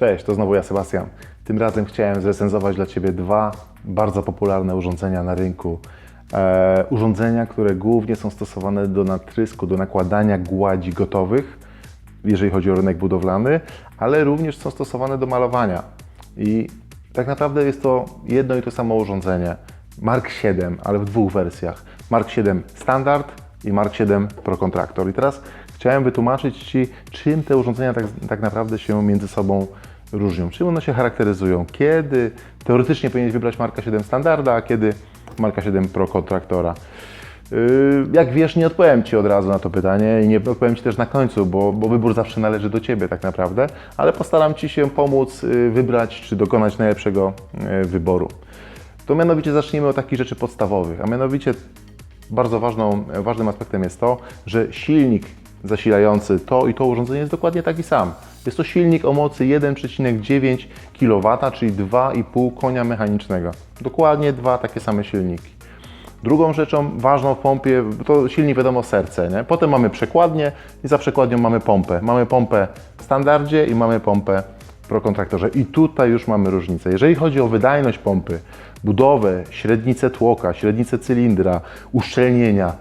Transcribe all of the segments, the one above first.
Cześć, to znowu ja, Sebastian. Tym razem chciałem zrecenzować dla Ciebie dwa bardzo popularne urządzenia na rynku. E, urządzenia, które głównie są stosowane do natrysku, do nakładania gładzi gotowych, jeżeli chodzi o rynek budowlany, ale również są stosowane do malowania. I tak naprawdę jest to jedno i to samo urządzenie. Mark 7, ale w dwóch wersjach. Mark 7 Standard i Mark 7 Pro Contractor. I teraz chciałem wytłumaczyć Ci, czym te urządzenia tak, tak naprawdę się między sobą różnią, czym one się charakteryzują, kiedy teoretycznie powinieneś wybrać Marka 7 Standarda, a kiedy Marka 7 Pro Contractora. Yy, Jak wiesz, nie odpowiem Ci od razu na to pytanie i nie odpowiem Ci też na końcu, bo, bo wybór zawsze należy do Ciebie tak naprawdę, ale postaram Ci się pomóc yy, wybrać czy dokonać najlepszego yy, wyboru. To mianowicie zacznijmy od takich rzeczy podstawowych, a mianowicie bardzo ważną, ważnym aspektem jest to, że silnik zasilający to i to urządzenie jest dokładnie taki sam. Jest to silnik o mocy 1,9 kW, czyli 2,5 konia mechanicznego. Dokładnie dwa takie same silniki. Drugą rzeczą ważną w pompie to silnik wiadomo serce. Nie? Potem mamy przekładnię i za przekładnią mamy pompę. Mamy pompę w standardzie i mamy pompę w prokontraktorze. I tutaj już mamy różnicę. Jeżeli chodzi o wydajność pompy, budowę, średnicę tłoka, średnicę cylindra, uszczelnienia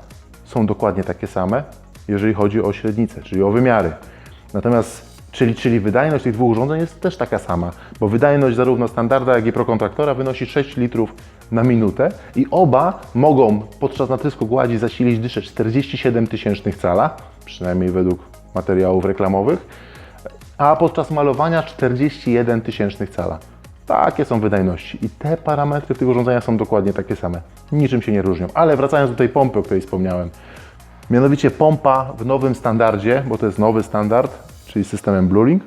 są dokładnie takie same, jeżeli chodzi o średnicę, czyli o wymiary. Natomiast Czyli, czyli wydajność tych dwóch urządzeń jest też taka sama, bo wydajność zarówno standarda, jak i prokontraktora wynosi 6 litrów na minutę i oba mogą podczas natrysku gładzi zasilić dyszę 47 tysięcznych cala, przynajmniej według materiałów reklamowych, a podczas malowania 41 tysięcznych cala. Takie są wydajności i te parametry tych urządzeniach są dokładnie takie same. Niczym się nie różnią. Ale wracając do tej pompy, o której wspomniałem. Mianowicie pompa w nowym standardzie, bo to jest nowy standard, czyli systemem Bluelink,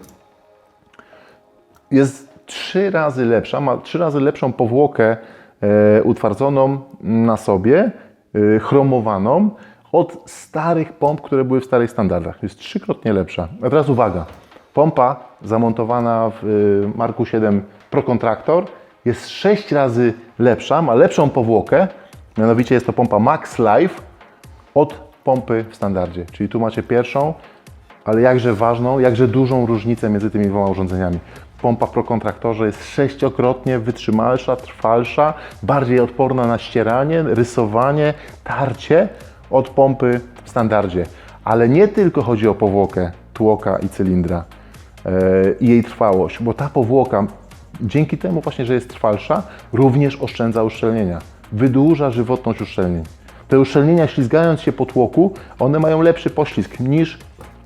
jest trzy razy lepsza, ma trzy razy lepszą powłokę e, utwardzoną na sobie, e, chromowaną od starych pomp, które były w starych standardach. Jest trzykrotnie lepsza. A teraz uwaga, pompa zamontowana w e, Marku 7 Pro Contractor jest sześć razy lepsza, ma lepszą powłokę, mianowicie jest to pompa Max Life od pompy w standardzie. Czyli tu macie pierwszą, ale jakże ważną, jakże dużą różnicę między tymi dwoma urządzeniami. Pompa w prokontraktorze jest sześciokrotnie wytrzymalsza, trwalsza, bardziej odporna na ścieranie, rysowanie, tarcie od pompy w standardzie. Ale nie tylko chodzi o powłokę tłoka i cylindra e, i jej trwałość, bo ta powłoka dzięki temu właśnie, że jest trwalsza, również oszczędza uszczelnienia. Wydłuża żywotność uszczelnień. Te uszczelnienia ślizgając się po tłoku, one mają lepszy poślizg niż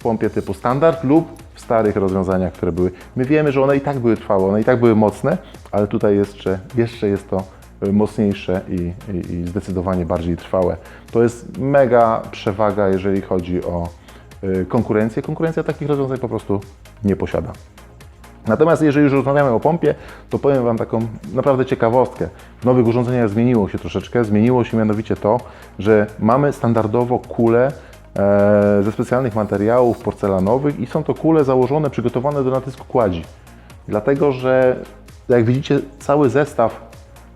pompie typu standard lub w starych rozwiązaniach, które były. My wiemy, że one i tak były trwałe, one i tak były mocne, ale tutaj jeszcze, jeszcze jest to y, mocniejsze i, i, i zdecydowanie bardziej trwałe. To jest mega przewaga, jeżeli chodzi o y, konkurencję. Konkurencja takich rozwiązań po prostu nie posiada. Natomiast jeżeli już rozmawiamy o pompie, to powiem Wam taką naprawdę ciekawostkę. W nowych urządzeniach zmieniło się troszeczkę. Zmieniło się mianowicie to, że mamy standardowo kule e, ze specjalnych materiałów porcelanowych i są to kule założone, przygotowane do natrysku kładzi. Dlatego, że jak widzicie, cały zestaw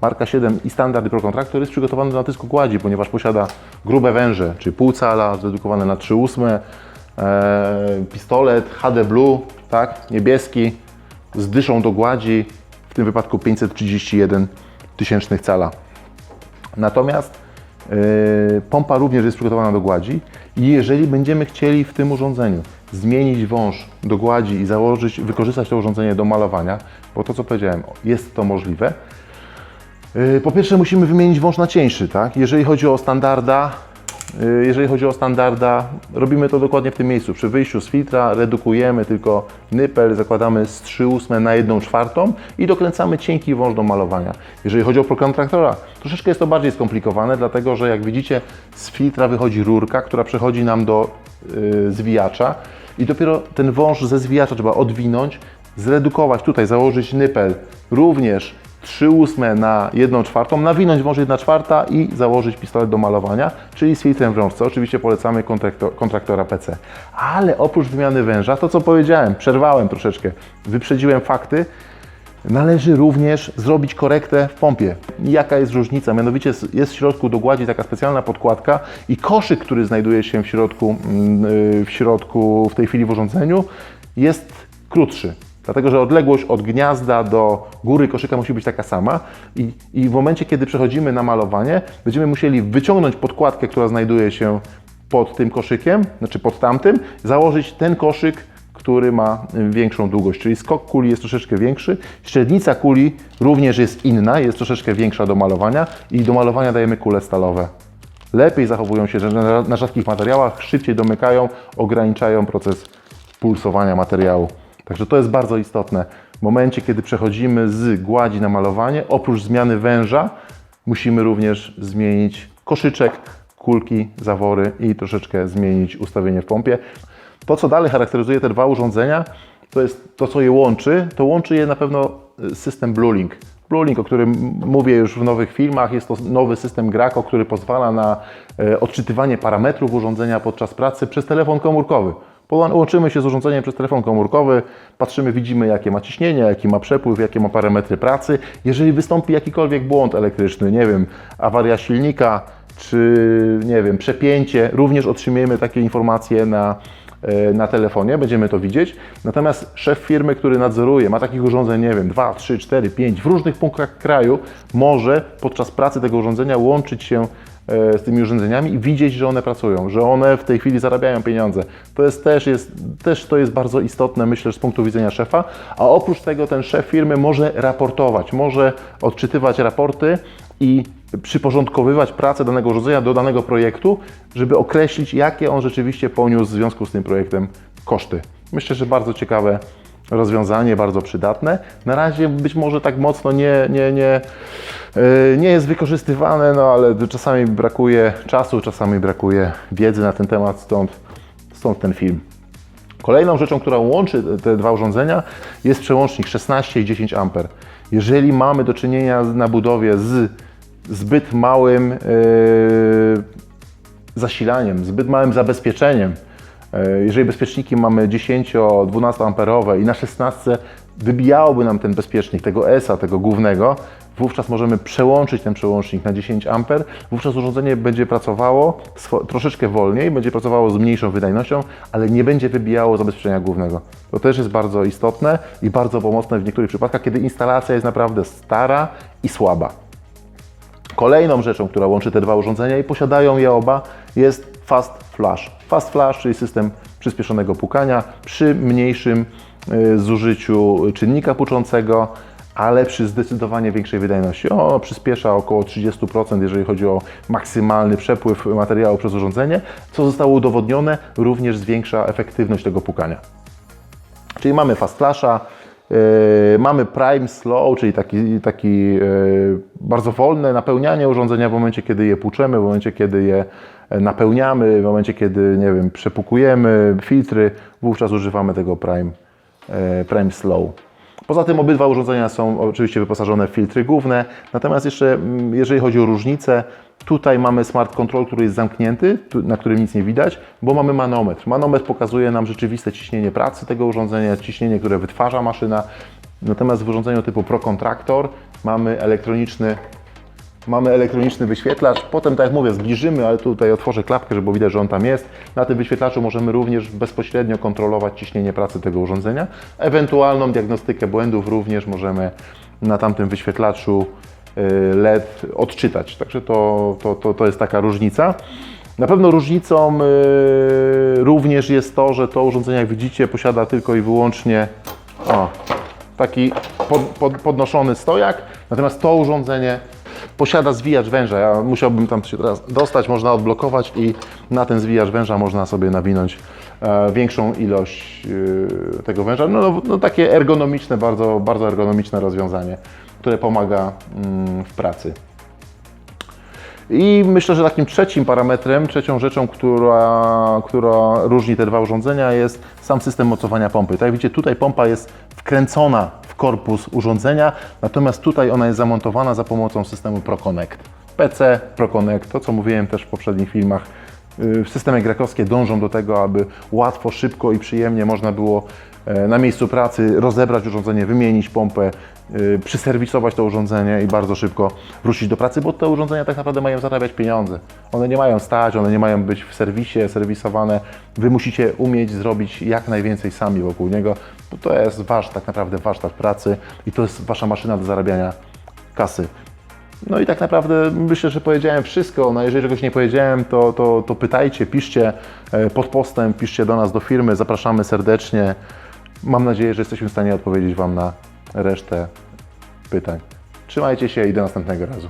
Marka 7 i standard i Pro Contractor jest przygotowany do natrysku gładzi, ponieważ posiada grube węże, czyli pół cala, zredukowane na 3,8, e, pistolet HD Blue, tak, niebieski, z dyszą do gładzi, w tym wypadku 531 tysięcznych cala. Natomiast pompa również jest przygotowana do gładzi i jeżeli będziemy chcieli w tym urządzeniu zmienić wąż do gładzi i założyć, wykorzystać to urządzenie do malowania, bo to co powiedziałem, jest to możliwe, yy, po pierwsze musimy wymienić wąż na cieńszy, tak? Jeżeli chodzi o standarda, yy, jeżeli chodzi o standarda, robimy to dokładnie w tym miejscu. Przy wyjściu z filtra redukujemy tylko nypel, zakładamy z 3,8 na 1,4 i dokręcamy cienki wąż do malowania. Jeżeli chodzi o prokontraktora, troszeczkę jest to bardziej skomplikowane, dlatego że jak widzicie z filtra wychodzi rurka, która przechodzi nam do yy, zwijacza i dopiero ten wąż ze zwijacza trzeba odwinąć, zredukować tutaj, założyć nypel również 3,8 na 1,4, nawinąć wąż 1,4 i założyć pistolet do malowania, czyli z filtrem w rączce. Oczywiście polecamy kontraktor, kontraktora PC. Ale oprócz wymiany węża, to co powiedziałem, przerwałem troszeczkę, wyprzedziłem fakty, należy również zrobić korektę w pompie. Jaka jest różnica? Mianowicie jest w środku do gładzi taka specjalna podkładka i koszyk, który znajduje się w środku, mm, y, w środku w tej chwili w urządzeniu jest krótszy. Dlatego, że odległość od gniazda do góry koszyka musi być taka sama i, i w momencie, kiedy przechodzimy na malowanie, będziemy musieli wyciągnąć podkładkę, która znajduje się pod tym koszykiem, znaczy pod tamtym, założyć ten koszyk, który ma większą długość, czyli skok kuli jest troszeczkę większy, średnica kuli również jest inna, jest troszeczkę większa do malowania i do malowania dajemy kule stalowe. Lepiej zachowują się na, rzadkich materiałach, szybciej domykają, ograniczają proces pulsowania materiału. Także to jest bardzo istotne. W momencie, kiedy przechodzimy z gładzi na malowanie, oprócz zmiany węża, musimy również zmienić koszyczek, kulki, zawory i troszeczkę zmienić ustawienie w pompie. To, co dalej charakteryzuje te dwa urządzenia, to jest to, co je łączy. To łączy je na pewno system BlueLink. BlueLink, o którym mówię już w nowych filmach, jest to nowy system Graco, który pozwala na e, odczytywanie parametrów urządzenia podczas pracy przez telefon komórkowy. Łączymy się z urządzeniem przez telefon komórkowy, patrzymy, widzimy jakie ma ciśnienie, jaki ma przepływ, jakie ma parametry pracy. Jeżeli wystąpi jakikolwiek błąd elektryczny, nie wiem, awaria silnika, czy nie wiem, przepięcie, również otrzymujemy takie informacje na, e, na telefonie, będziemy to widzieć. Natomiast szef firmy, który nadzoruje, ma takich urządzeń, nie wiem, 2, 3, 4, 5 w różnych punktach kraju, może podczas pracy tego urządzenia łączyć się z tymi urządzeniami i widzieć, że one pracują, że one w tej chwili zarabiają pieniądze. To jest też, jest, też to jest bardzo istotne, myślę, z punktu widzenia szefa, a oprócz tego ten szef firmy może raportować, może odczytywać raporty i przyporządkowywać pracę danego urządzenia do danego projektu, żeby określić, jakie on rzeczywiście poniósł w związku z tym projektem koszty. Myślę, że bardzo ciekawe rozwiązanie, bardzo przydatne. Na razie być może tak mocno nie, nie, nie, yy, nie jest wykorzystywane, no ale czasami brakuje czasu, czasami brakuje wiedzy na ten temat, stąd, stąd ten film. Kolejną rzeczą, która łączy te dwa urządzenia jest przełącznik 16 i 10 A. Jeżeli mamy do czynienia na budowie z zbyt małym yy, zasilaniem, zbyt małym zabezpieczeniem, jeżeli bezpieczniki mamy 10-12 amperowe i na 16 wybijałoby nam ten bezpiecznik, tego ESA, tego głównego, wówczas możemy przełączyć ten przełącznik na 10 A, wówczas urządzenie będzie pracowało troszeczkę wolniej, będzie pracowało z mniejszą wydajnością, ale nie będzie wybijało zabezpieczenia głównego. To też jest bardzo istotne i bardzo pomocne w niektórych przypadkach, kiedy instalacja jest naprawdę stara i słaba. Kolejną rzeczą, która łączy te dwa urządzenia i posiadają je oba, jest Fast Flash. Fast Flash, czyli system przyspieszonego pukania przy mniejszym y, zużyciu czynnika puczącego, ale przy zdecydowanie większej wydajności. Ono przyspiesza około 30%, jeżeli chodzi o maksymalny przepływ materiału przez urządzenie, co zostało udowodnione, również zwiększa efektywność tego pukania. Czyli mamy Fast Flasha, mamy Prime Slow, czyli taki, taki yy, bardzo wolne napełnianie urządzenia w momencie, kiedy je płuczemy, w momencie, kiedy je napełniamy, w momencie, kiedy, nie wiem, przepukujemy filtry, wówczas używamy tego Prime, yy, Prime Slow. Poza tym obydwa urządzenia są oczywiście wyposażone w filtry główne, natomiast jeszcze mm, jeżeli chodzi o różnice, tutaj mamy smart control, który jest zamknięty, na którym nic nie widać, bo mamy manometr. Manometr pokazuje nam rzeczywiste ciśnienie pracy tego urządzenia, ciśnienie, które wytwarza maszyna. Natomiast w urządzeniu typu Pro Contractor mamy elektroniczny Mamy elektroniczny wyświetlacz, potem tak jak mówię, zbliżymy, ale tutaj otworzę klapkę, żeby widać, że on tam jest. Na tym wyświetlaczu możemy również bezpośrednio kontrolować ciśnienie pracy tego urządzenia. Ewentualną diagnostykę błędów również możemy na tamtym wyświetlaczu y, LED odczytać. Także to, to, to, to jest taka różnica. Na pewno różnicą y, również jest to, że to urządzenie, jak widzicie, posiada tylko i wyłącznie o, taki pod, pod, podnoszony stojak, natomiast to urządzenie posiada zwijacz węża. Ja musiałbym tam się teraz dostać, można odblokować i na ten zwijacz węża można sobie nawinąć e, większą ilość e, tego węża. No, no, no takie ergonomiczne, bardzo, bardzo ergonomiczne rozwiązanie, które pomaga mm, w pracy. I myślę, że takim trzecim parametrem, trzecią rzeczą, która, która różni te dwa urządzenia jest sam system mocowania pompy. Tak jak widzicie, tutaj pompa jest wkręcona w korpus urządzenia, natomiast tutaj ona jest zamontowana za pomocą systemu ProConnect. PC, ProConnect, to co mówiłem też w poprzednich filmach, systemy grekowskie dążą do tego, aby łatwo, szybko i przyjemnie można było e, na miejscu pracy rozebrać urządzenie, wymienić pompę, y, przyserwisować to urządzenie i bardzo szybko wrócić do pracy, bo te urządzenia tak naprawdę mają zarabiać pieniądze. One nie mają stać, one nie mają być w serwisie, serwisowane. Wy musicie umieć zrobić jak najwięcej sami wokół niego, to jest wasz tak naprawdę warsztat pracy i to jest wasza maszyna do zarabiania kasy. No i tak naprawdę myślę, że powiedziałem wszystko. No jeżeli czegoś nie powiedziałem, to, to, to pytajcie, piszcie e, pod postem, piszcie do nas, do firmy. Zapraszamy serdecznie. Mam nadzieję, że jesteśmy w stanie odpowiedzieć Wam na resztę pytań. Trzymajcie się i do następnego razu.